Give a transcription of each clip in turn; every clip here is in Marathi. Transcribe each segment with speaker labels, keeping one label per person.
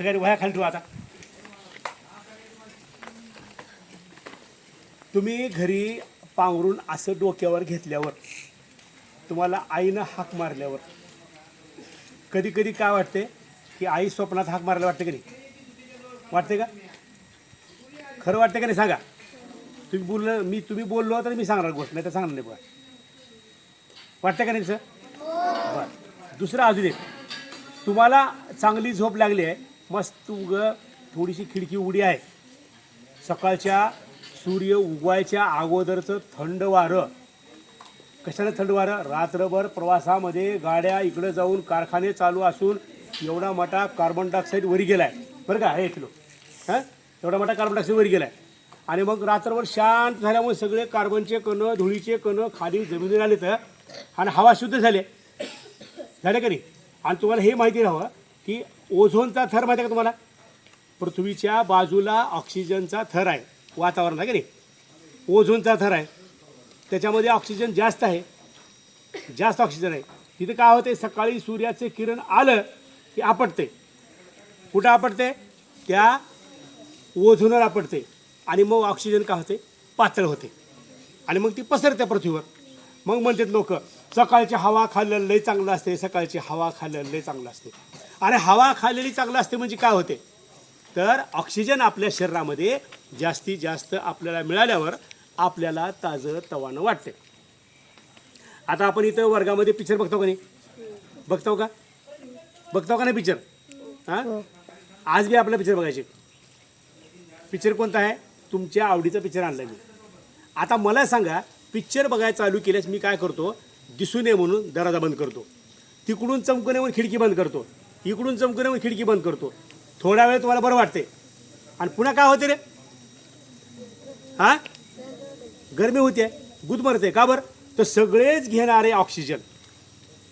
Speaker 1: सगळ्यांनी वह्या खाली ठेवा आता. तुम्ही घरी पांघरून असं डोक्यावर घेतल्यावर तुम्हाला आईनं हाक मारल्यावर कधी कधी काय वाटते की आई स्वप्नात हाक मारायला वाटते की नाही? वाटते का? खरं वाटते का नाही सांगा? तुम्ही बोललं मी तुम्ही बोललो तर मी सांगणार गोष्ट नाही तर सांगणार नाही बघा वाटतं का नाही सर? बरं. दुसरं अजून एक. तुम्हाला चांगली झोप लागली आहे. मस्त उग थोडीशी खिडकी उडी आहे. सकाळच्या सूर्य उगवायच्या अगोदरचं थंड वारं. कशाला थंड वारं? रात्रभर प्रवासामध्ये गाड्या इकडं जाऊन कारखाने चालू असून एवढा मोठा कार्बन डायऑक्साईड वरी गेला आहे बरं का? हे किलो हां? एवढा मोठा कार्बन डायऑक्साईड वरी गेला आहे आणि मग रात्रभर शांत झाल्यामुळे सगळे कार्बनचे कणं धुळीचे कणं खाली जमिनीवर आले तर आणि हवा शुद्ध झाले. झाले का नाही? आणि तुम्हाला हे माहिती राहावं की ओझोनचा थर माहिती आहे का तुम्हाला? पृथ्वीच्या बाजूला ऑक्सिजनचा थर आहे. वातावरण आहे का नाही? ओझोनचा थर आहे. त्याच्यामध्ये ऑक्सिजन जास्त आहे. जास्त ऑक्सिजन आहे. तिथं काय होते सकाळी सूर्याचे किरण आलं की आपटते कुठं आपटते त्या ओझोनवर आपटते आणि मग ऑक्सिजन काय होते पातळ होते आणि मग ती पसरते पृथ्वीवर. मग म्हणतात लोक सकाळची हवा खाल्लं लई चांगलं असते सकाळची हवा खाल्लं लई चांगलं असते आणि हवा खाल्लेली चांगलं असते म्हणजे काय होते? तर ऑक्सिजन आपल्या शरीरामध्ये जास्तीत जास्त आपल्याला मिळाल्यावर आपल्याला ताजं तवानं वाटते. आता आपण इथं वर्गामध्ये पिक्चर बघतो का नाही? बघतो का? बघतो का नाही पिक्चर हां? आज बी आपला पिक्चर बघायचे. पिक्चर कोणता आहे? तुमच्या आवडीचा पिक्चर आणला मी. आता मला सांगा पिक्चर बघायला चालू केल्यास मी काय करतो? दिसू नये म्हणून दरवाजा बंद करतो. तिकडून चमकू नये म्हणून खिडकी बंद करतो. इकडून चमकून मग खिडकी बंद करतो. थोड्या वेळ तुम्हाला बरं वाटते आणि पुन्हा काय होते रे? हां? गरमी होते गुद मरते का बरं? तर सगळेच घेणारे ऑक्सिजन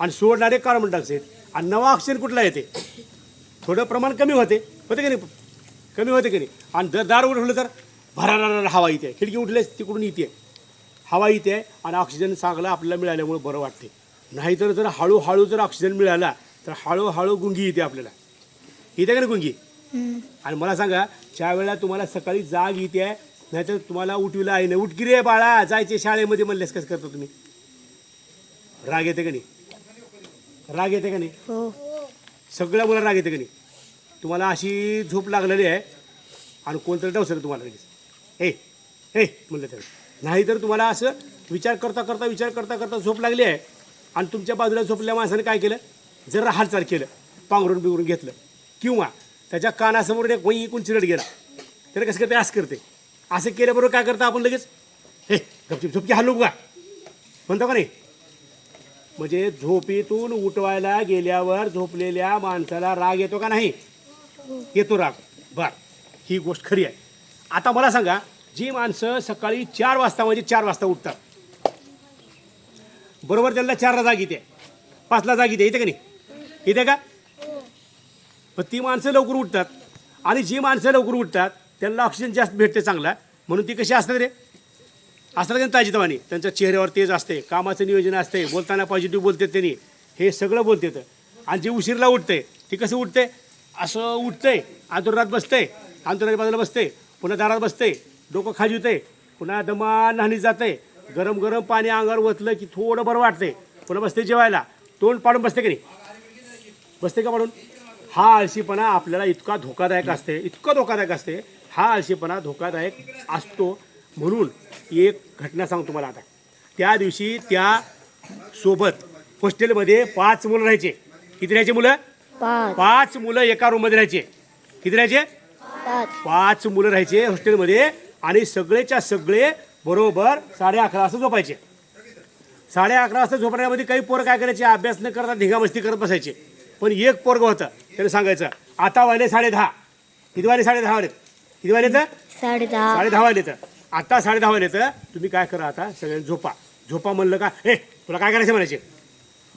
Speaker 1: आणि सोडणारे कार्बन डायऑक्साईड आणि नवा ऑक्सिजन कुठला येते? थोडं प्रमाण कमी होते. होते की नाही? कमी होते की नाही? आणि जर दार उठलं तर भरारा हवा येते. खिडकी उठलेच तिकडून येते. हवा येते आणि ऑक्सिजन चांगला आपल्याला मिळाल्यामुळे बरं वाटते. नाहीतर जर हळूहळू जर ऑक्सिजन मिळाला तर हळूहळू गुंगी येते आपल्याला. येते का नाही गुंगी? आणि मला सांगा ज्या वेळेला तुम्हाला सकाळी जाग येते नाहीतर तुम्हाला उठविला आहे नाही उठकी रे बाळा जायचे शाळेमध्ये म्हणलेस कसं करता तुम्ही? राग येते का नाही? राग येते का नाही?
Speaker 2: हो.
Speaker 1: सगळ्या मुलांना राग येते का नाही? तुम्हाला अशी झोप लागलेली आहे आणि कोणतरी डवसर तुम्हाला लगेच. ए ए म्हणलं तर. नाहीतर तुम्हाला असं विचार करता करता विचार करता करता झोप लागली आहे आणि तुमच्या बाजूला झोपल्या माणसाने काय केलं? जरा हालचाल केलं पांघरून बिंगरून घेतलं. किंवा त्याच्या कानासमोर एक वही इकून चिरट गेला. तर कसं करते? असं करते. असं केल्याबरोबर काय करता आपण लगेच? हे गपचिप झोपकी हल्लो का? म्हणतो का नाही? म्हणजे झोपेतून उठवायला गेल्यावर झोपलेल्या माणसाला राग येतो का नाही? येतो राग. बर ही गोष्ट खरी आहे. आता मला सांगा जी माणसं सकाळी चार वाजता म्हणजे चार वाजता उठतात. बरोबर त्यांना चारला जाग येते. पाचला जाग येते येते का नाही? येते का? पण ती माणसं लवकर उठतात. आणि जी माणसं लवकर उठतात त्यांना ऑक्सिजन जास्त भेटते चांगला. म्हणून ती कशी असतात रे? असतात का ताजीतवानी? त्यांच्या चेहऱ्यावर तेज असते कामाचं नियोजन असते बोलताना पॉझिटिव्ह बोलते त्यांनी. हे सगळं बोलते आणि जे उशीरला उठते ती कसं उठते असं उठते आंतररात बसते आंतररात बाजूला बसते पुन्हा दारात बसते डोकं खाली पुन्हा दमा न्हाणी जाते गरम गरम पाणी अंगावर ओतलं की थोडं बरं वाटते पुन्हा बसते जेवायला. तोंड पाडून बसते की नाही? बसते का पाडून हा आळशीपणा आपल्याला इतका धोकादायक असते इतका धोकादायक असते हा आळशीपणा धोकादायक असतो म्हणून एक घटना सांगतो तुम्हाला आता. त्या दिवशी त्या सोबत हॉस्टेलमध्ये पाच मुलं राहायचे. किती राहायचे मुलं?
Speaker 2: पाच
Speaker 1: मुलं एका रूममध्ये राहायचे. किती राहायचे?
Speaker 2: पाच.
Speaker 1: पाच मुलं राहायचे हॉस्टेलमध्ये आणि सगळेच्या सगळे बरोबर साडे अकरा वाजता झोपायचे. साडे अकरा वाजता झोपण्यामध्ये काही पोरं काय करायचे? अभ्यास न करता धिंगामस्ती करत बसायचे. पण एक पोरग होतं त्याने सांगायचं आता वाले साडे दहा. किती वाले? साडे दहा वालेत किती वाले तर?
Speaker 2: साडे दहा.
Speaker 1: साडे दहा वाले तर. आता साडे दहा वाले तर तुम्ही काय करा आता सगळ्यांनी झोपा. झोपा म्हणलं का? हे तुला काय करायचं? म्हणायचे.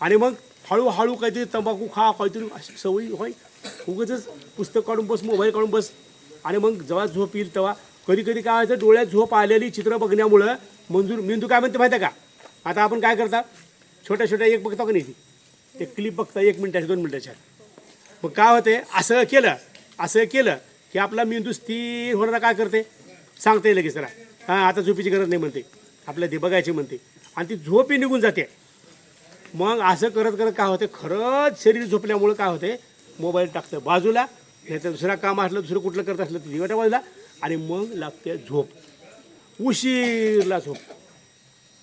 Speaker 1: आणि मग हळूहळू काहीतरी तंबाखू खा काहीतरी अशी सवयी होय. उगाच पुस्तक काढून बस मोबाईल काढून बस. आणि मग जेव्हा झोप येईल तेव्हा कधी कधी काय व्हायचं डोळ्यात झोप आलेली चित्र बघण्यामुळं मंजूर मेंदू काय म्हणते माहिती आहे का? आता आपण काय करता? छोट्या छोट्या एक बघता का नाही ते क्लिप बघता एक मिनिटाच्या दोन मिनिटाच्या मग काय होते? असं केलं असं केलं की आपला मेंदू स्थिर होणारा काय करते? सांगता येईल लगेच जरा हां आता झोपीची गरज नाही म्हणते. आपल्या ते बघायची म्हणते. आणि ती झोपही निघून जाते. मग असं करत करत काय होते? खरंच शरीर झोपल्यामुळं काय होते? मोबाईल टाकतं बाजूला नाही दुसरा काम असलं दुसरं कुठलं करत असलं तर दिवटा बाजूला. आणि मग लागते झोप. उशीरला झोप.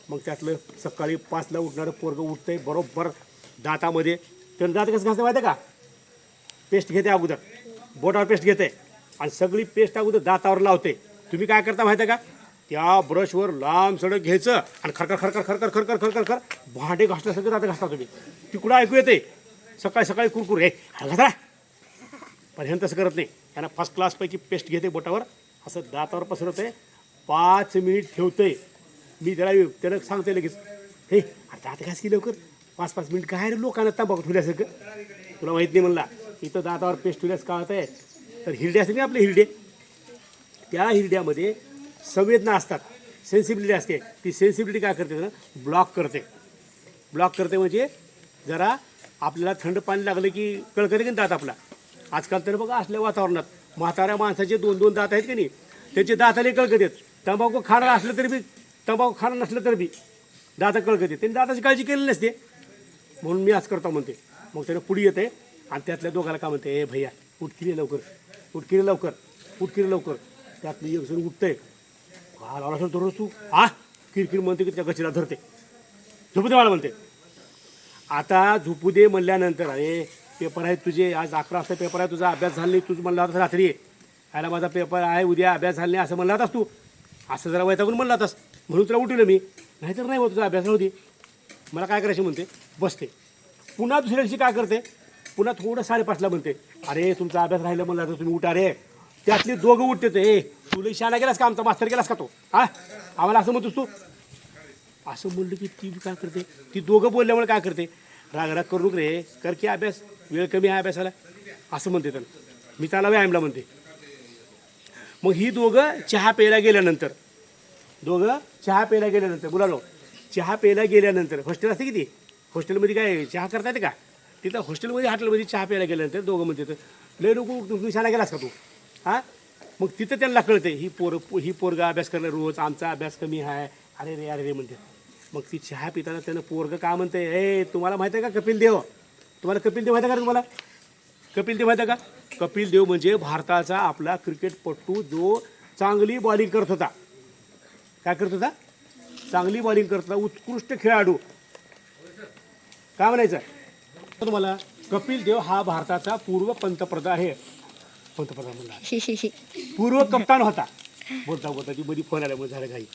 Speaker 1: मग त्यातलं सकाळी पाचला उठणारं पोरगं उठतंय बरोबर. दातामध्ये. तर दात कसं घासतं माहिती आहे का? पेस्ट घेते अगोदर. बोटावर पेस्ट घेते. आणि सगळी पेस्ट अगोदर दातावर लावते. तुम्ही काय करता माहिती आहे का? त्या ब्रशवर लांब सडक घ्यायचं आणि खरखर खरखर खरखर खरखर खरखर खर भांडे घासल्यासारखं दात घासता तुम्ही. तिकडं ऐकू येते. सकाळी सकाळी कुरकुर. हे घासा. पण ह्यानं तसं करत नाही. त्यांना फर्स्ट क्लासपैकी पेस्ट घेते बोटावर. असं दातावर पसरवते. पाच मिनिट ठेवते. मी त्याला त्याला सांगते लगेच. हे दात घास की लवकर. पाच पाच मिनिट काय रे लोकांना तंबाखू ठेवल्यासारखं. तुला माहीत नाही म्हणला इथं दातावर पेस्ट ठेवल्यास का आहे तर हिरडे असते ना आपले हिरडे? त्या हिरड्यामध्ये संवेदना असतात. सेन्सिबिलिटी असते. ती सेन्सिबिलिटी काय करते ना ब्लॉक करते. ब्लॉक करते म्हणजे जरा आपल्याला थंड पाणी लागलं की कळकरी की दात आपला? आजकाल तर बघा असल्या वातावरणात. म्हाताऱ्या माणसाचे दोन दोन दात आहेत की नाही? त्याचे दाताले कळकत आहेत तंबाखू खाणं असलं तरी बी तंबाखू खाणार नसलं तरी बी दात कळकत आहेत त्यांनी दाताची काळजी केलेली नसते. म्हणून मी आज करतो म्हणते. मग त्यानं पुढे येते आणि त्यातल्या दोघाला काय म्हणते ए भैया उठकिरी लवकर. उठकिरी लवकर. उठकिरी लवकर. त्यातलं एक जण उठतंय. का लावला असेल तर तू? हा किरकिर म्हणते की त्या गचीला धरते. झोपू दे मला म्हणते. आता झोपू दे म्हणल्यानंतर अरे पेपर आहेत तुझे. आज अकरा वाजता पेपर आहे. तुझा अभ्यास झाला नाही. तुझं म्हणला होता रात्री. आयला माझा पेपर आहे. उद्या अभ्यास झाला नाही. असं म्हणला होतास तू. असं जरा वैतागून म्हणला होतास. म्हणून तुला उठवलं मी. नाहीतर नाही होत तुझा अभ्यास नव्हती. मला काय करायची म्हणते? बसते. पुन्हा दुसऱ्या दिवशी काय करते? पुन्हा थोडं साडेपाचला म्हणते अरे तुमचा अभ्यास राहिला म्हणला तर तुम्ही उठा रे. त्यातले दोघं उठते ते ए तुला शाळा गेलास का? आमचा मास्तर गेलास का तो? हा? आम्हाला असं म्हणतोस तू? असं म्हणलं की ती काय करते? ती दोघं बोलल्यामुळे काय करते? राग राग करू रे कर की अभ्यास वेळ कमी आहे अभ्यासाला. असं म्हणते त्याला. मी त्याला व्यायामला म्हणते. मग ही दोघं चहा प्यायला गेल्यानंतर दोघं चहा प्यायला गेल्यानंतर बोलालो चहा प्यायला गेल्यानंतर हॉस्टेल असते किती? हॉस्टेलमध्ये काय चहा करता येते का? तिथं हॉस्टेलमध्ये हॉटेलमध्ये चहा प्यायला गेल्यानंतर दोघं म्हणते लय नको तुम्ही गेलास का तू? हां? मग तिथं त्यांना कळतं ही पोर ही पोरगा अभ्यास करणं रोज आमचा अभ्यास कमी आहे अरे रे अरे रे म्हणते मग ती चहा पिताना त्यानं पोरगं का म्हणते ए तुम्हाला माहिती आहे का कपिल देव? तुम्हाला कपिल देव माहिती आहे का तुम्हाला? कपिल देव माहिती आहे का? कपिल देव म्हणजे भारताचा आपला क्रिकेटपटू जो चांगली बॉलिंग करत होता. काय करत होता? चांगली बॉलिंग करत उत्कृष्ट खेळाडू. काय म्हणायचं? तुम्हाला कपिल देव हा भारताचा पूर्व पंतप्रधान आहे. पंतप्रधान म्हणला पूर्व कप्तान होता. बोलता बोलता ती मध्ये फोन आल्यामुळे झालं काही.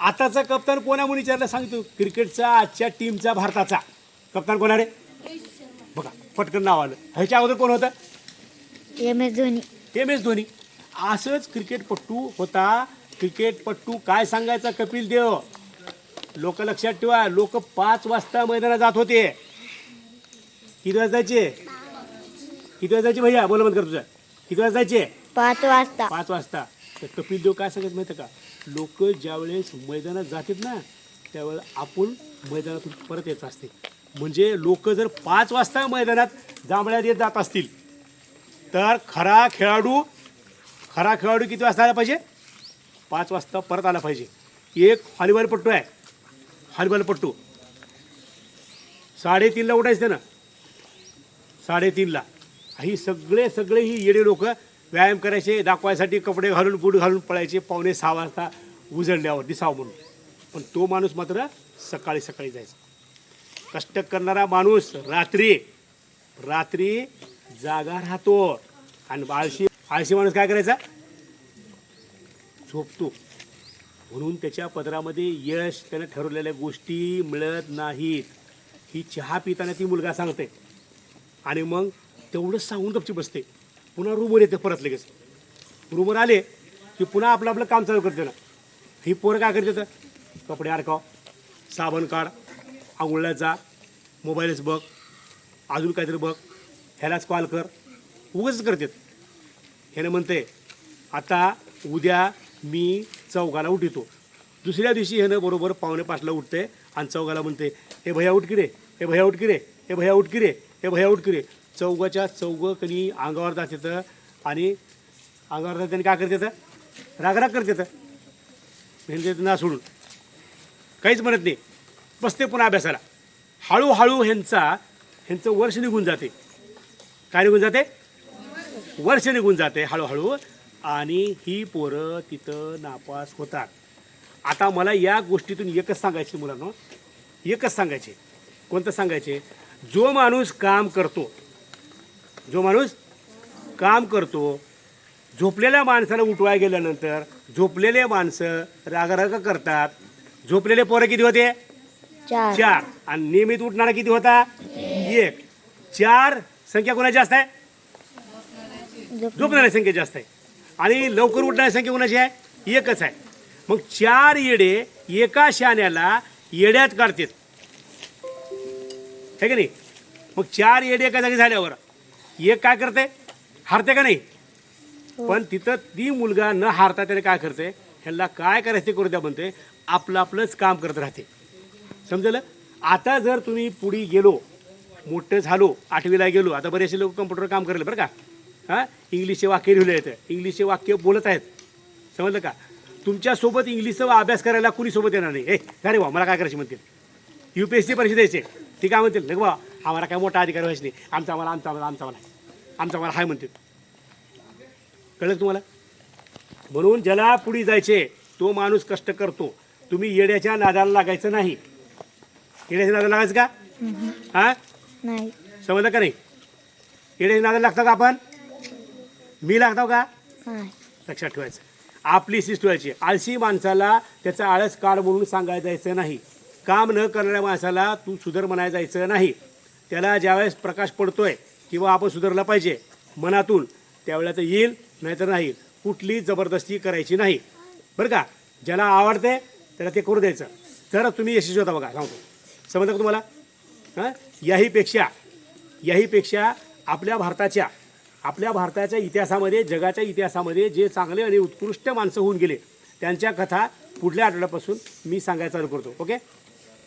Speaker 1: आताचा कप्तान कोणा म्हणून विचारलं सांगतो. क्रिकेटचा आजच्या टीमचा भारताचा. कप्तान कोण आहे रे? बघा पटकन नाव आलं. ह्याच्या अगोदर कोण होतं?
Speaker 2: M S Dhoni.
Speaker 1: M S Dhoni. असंच क्रिकेटपटू होता. क्रिकेटपटू काय सांगायचा कपिल देव? लोक लक्षात ठेवा लोक पाच वाजता मैदानात जात होते. किती वाजता जायचे? किती वाजता जायचे भैया? बोला बंद कर तुझं. किती वाजता जायचे?
Speaker 2: पाच वाजता.
Speaker 1: पाच वाजता. तर कपिल देव काय सांगत माहिती का? लोक ज्यावेळेस मैदानात जातात ना त्यावेळेस आपण मैदानातून परत यायचं असते. म्हणजे लोक जर पाच वाजता मैदानात जांभळ्यात येत जात असतील तर खरा खेळाडू खरा खेळाडू किती वाजता आला पाहिजे? पाच वाजता परत आला पाहिजे. एक हॉलीबॉलपट्टू आहे. हॉलीबॉलपट्टू साडेतीनला उठायचं ना साडेतीनला. ही सगळे सगळे ही येडे लोक व्यायाम करायचे दाखवायसाठी कपडे घालून बूट घालून पळायचे पावणे सहा वाजता उजळल्यावर दिसावं म्हणून. पण तो माणूस मात्र सकाळी सकाळी जायचा. कष्ट करणारा माणूस रात्री रात्री जागा राहतो. आणि आळशी आळशी माणूस काय करायचा? झोपतो. म्हणून त्याच्या पदरामध्ये यश त्याने ठरवलेल्या गोष्टी मिळत नाहीत. ही चहा पिताना ती मुलगा सांगते. आणि मग तेवढंच सांगून गपची बसते. पुन्हा रूमवर येते परत लगेच. रूमवर आले की पुन्हा आपलं आपलं काम चालू करते ना. ही पोरं काय करते तर? कपडे अडकाव साबण काढ आंघोळला जा मोबाईलच बघ अजून काहीतरी बघ ह्यालाच कॉल कर. उगच करतात. ह्यानं म्हणते आता उद्या मी चौघाला उठितो. दुसऱ्या दिवशी ह्यानं बरोबर पावणे पाचला उठते आणि चौघाला म्हणते हे भैया उठ रे हे भैया उठ रे हे भैया उठ रे हे भैया उठ रे. चौघाच्या चौघं कधी अंगावर जात येतं आणि अंगावर जात काय करते तर रागराग करत तर म्हणजे ना सोडून. काहीच म्हणत नाही. बसते पुन्हा अभ्यासाला. हळूहळू ह्यांचा ह्यांचं वर्ष निघून जाते. काय निघून जाते? वर्ष निघून जाते हळूहळू. आणि ही पोरं तिथं नापास होतात. आता मला या गोष्टीतून एकच सांगायचे मुलांना. एकच सांगायचे कोणतं सांगायचे जो माणूस काम करतो जो माणूस काम करतो झोपलेल्या माणसाला उठवाय गेल्यानंतर झोपलेले माणसं रागराग करतात. झोपलेले पोरं किती होते?
Speaker 2: चार.
Speaker 1: आणि नियमित उठणारा किती होता? एक. चार संख्या कोणाची जास्त आहे?
Speaker 2: झोप-
Speaker 1: झोपणाऱ्या संख्या जास्त आहे. आणि लवकर उठणारी संख्या कोणाची आहे? एकच आहे. मग चार येडे एका शाण्याला येड्यात काढतात. हे की नाही? मग चार येडे एका जागी झाल्यावर एक काय करते? हारते का नाही? पण तिथं ती मुलगा न हारता त्याने काय करते? ह्याला काय करायचं ते करू द्या म्हणते. आपलं आपलंच काम करत राहते. समजलं? आता जर तुम्ही पुढे गेलो मोठं झालो आठवीला गेलो आता बरेचसे लोक कम्प्युटर काम करायला बरं का. हां? इंग्लिशचे वाक्य लिहिले आहेत इंग्लिशचे वाक्य बोलत आहेत. समजलं का? तुमच्यासोबत इंग्लिशचा अभ्यास करायला कुणी सोबत येणार नाही. ए अरे वा मला काय करायचे म्हणतील? यू पी एस सी परीक्षा द्यायचे ती काय म्हणतील? बा आम्हाला काय मोठा अधिकार व्हायचं नाही. आमचा आम्हाला आमचा आम्हाला आमचा आम्हाला आमचा आम्हाला हाय म्हणतील. कळलं तुम्हाला? म्हणून ज्याला पुढे जायचे तो माणूस कष्ट करतो. तुम्ही येड्याच्या नादाला लागायचं नाही. येड्याच्या नादाला लागायचं का? हां? समजलं का नाही? येड्याच्या नादाला लागतं का आपण? मी लागतो का? लक्षात ठेवायचं. आपली शिस्त ठेवायची आळशी माणसाला त्याचा आळस काढ म्हणून सांगायला जायचं नाही. काम न करणाऱ्या माणसाला तू सुधर म्हणायला जायचं नाही. त्याला ज्यावेळेस प्रकाश पडतोय किंवा आपण सुधारला पाहिजे मनातून त्यावेळेला तर येईल नाहीतर नाही. कुठली जबरदस्ती करायची नाही. बरं का? ज्याला आवडते त्याला ते करू द्यायचं. जर तुम्ही यशस्वी होता बघा सांगतो. समजलं का तुम्हाला? हां? याहीपेक्षा याहीपेक्षा आपल्या भारताच्या आपल्या भारताच्या इतिहासामध्ये जगाच्या इतिहासामध्ये जे चांगले आणि उत्कृष्ट माणसं होऊन गेले त्यांच्या कथा पुढल्या आठवड्यापासून मी सांगायचा चालू करतो. ओके